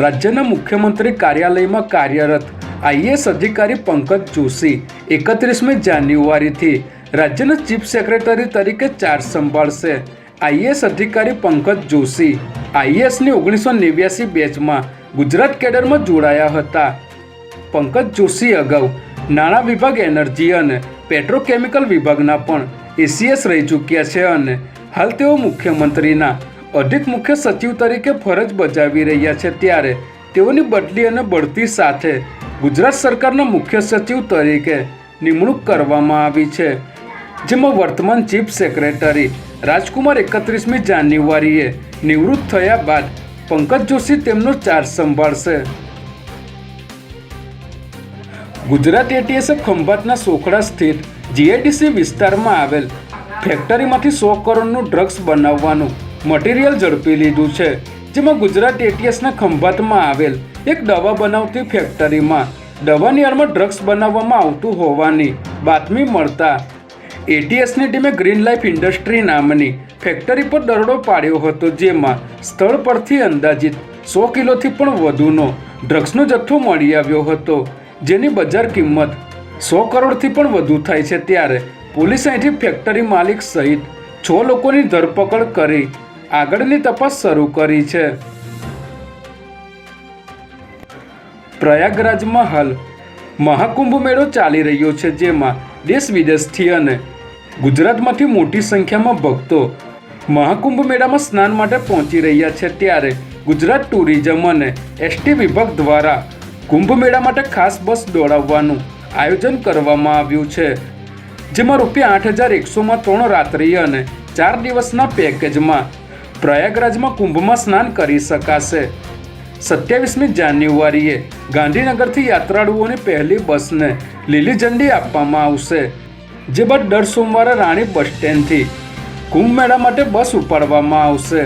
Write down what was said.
રાજ્યના મુખ્યમંત્રી કાર્યાલયમાં કાર્યરત આઈએએસ અધિકારી પંકજ જોશી એકત્રીસમી જાન્યુઆરીથી રાજ્યના ચીફ સેક્રેટરી તરીકે ચાર્જ સંભાળશે. આઈએએસ અધિકારી પંકજ જોશી આઈએએસની ઓગણીસો નેવ્યાસી બેચમાં ગુજરાત કેડરમાં જોડાયા હતા. પંકજ જોશી અગાઉ નાણાં વિભાગ, એનર્જી અને પેટ્રોકેમિકલ વિભાગના પણ એસીએસ રહી ચૂક્યા છે અને હાલ તેઓ મુખ્યમંત્રીના અધિક મુખ્ય સચિવ તરીકે ફરજ બજાવી રહ્યા છે ત્યારે તેઓની બદલી અને બઢતી સાથે ગુજરાત સરકારના મુખ્ય સચિવ તરીકે નિમણૂક કરવામાં આવી છે, જેમાં વર્તમાન ચીફ સેક્રેટરી રાજકુમાર એકત્રીસમી જાન્યુઆરીએ નિવૃત્ત થયા બાદ પંકજ જોશી તેમનો ચાર્જ સંભાળશે. ગુજરાત એટીએસએ ખંભાતના સોખડા સ્થિત જીઆઈડીસી વિસ્તારમાં આવેલ ફેક્ટરીમાંથી સો કરોડનું ડ્રગ્સ બનાવવાનું મટીરિયલ ઝડપી લીધું છે, જેમાં ગુજરાત એટીએસના ખંભાતમાં આવેલ એક દવા બનાવતી ફેક્ટરીમાં દવાની આડમાં ડ્રગ્સ બનાવવામાં આવતું હોવાની બાતમી મળતા એટીએસની ટીમે ગ્રીન લાઈફ ઇન્ડસ્ટ્રી નામની ફેક્ટરી પર દરોડો પાડ્યો હતો, જેમાં સ્થળ પરથી અંદાજિત સો કિલોથી પણ વધુનો ડ્રગ્સનો જથ્થો મળી આવ્યો હતો, જેની બજાર કિંમત સો કરોડથી પણ વધુ થાય છે. ત્યારે પોલીસે અહીંથી ફેક્ટરી માલિક સહિત છ લોકોની ધરપકડ કરી આગળની તપાસ શરૂ કરી છે. પ્રયાગરાજમાં હાલ મહાકુંભ મેળો ચાલી રહ્યો છે, જેમાં દેશ વિદેશથી અને ગુજરાતમાંથી મોટી સંખ્યામાં ભક્તો મહાકુંભ મેળામાં સ્નાન માટે પહોંચી રહ્યા છે. ત્યારે ગુજરાત ટુરિઝમ અને એસટી વિભાગ દ્વારા કુંભ મેળા માટે ખાસ બસ દોડાવવાનું આયોજન કરવામાં આવ્યું છે, જેમાં રૂપિયા આઠ હજાર એકસોમાં ત્રણ રાત્રિ અને ચાર દિવસના પેકેજમાં પ્રયાગરાજમાં કુંભમાં સ્નાન કરી શકાશે. સત્યાવીસમી જાન્યુઆરીએ ગાંધીનગરથી યાત્રાળુઓની પહેલી બસને લીલી ઝંડી આપવામાં આવશે, જે બાદ દર સોમવારે રાણી બસ સ્ટેન્ડથી કુંભ મેળા માટે બસ ઉપાડવામાં આવશે.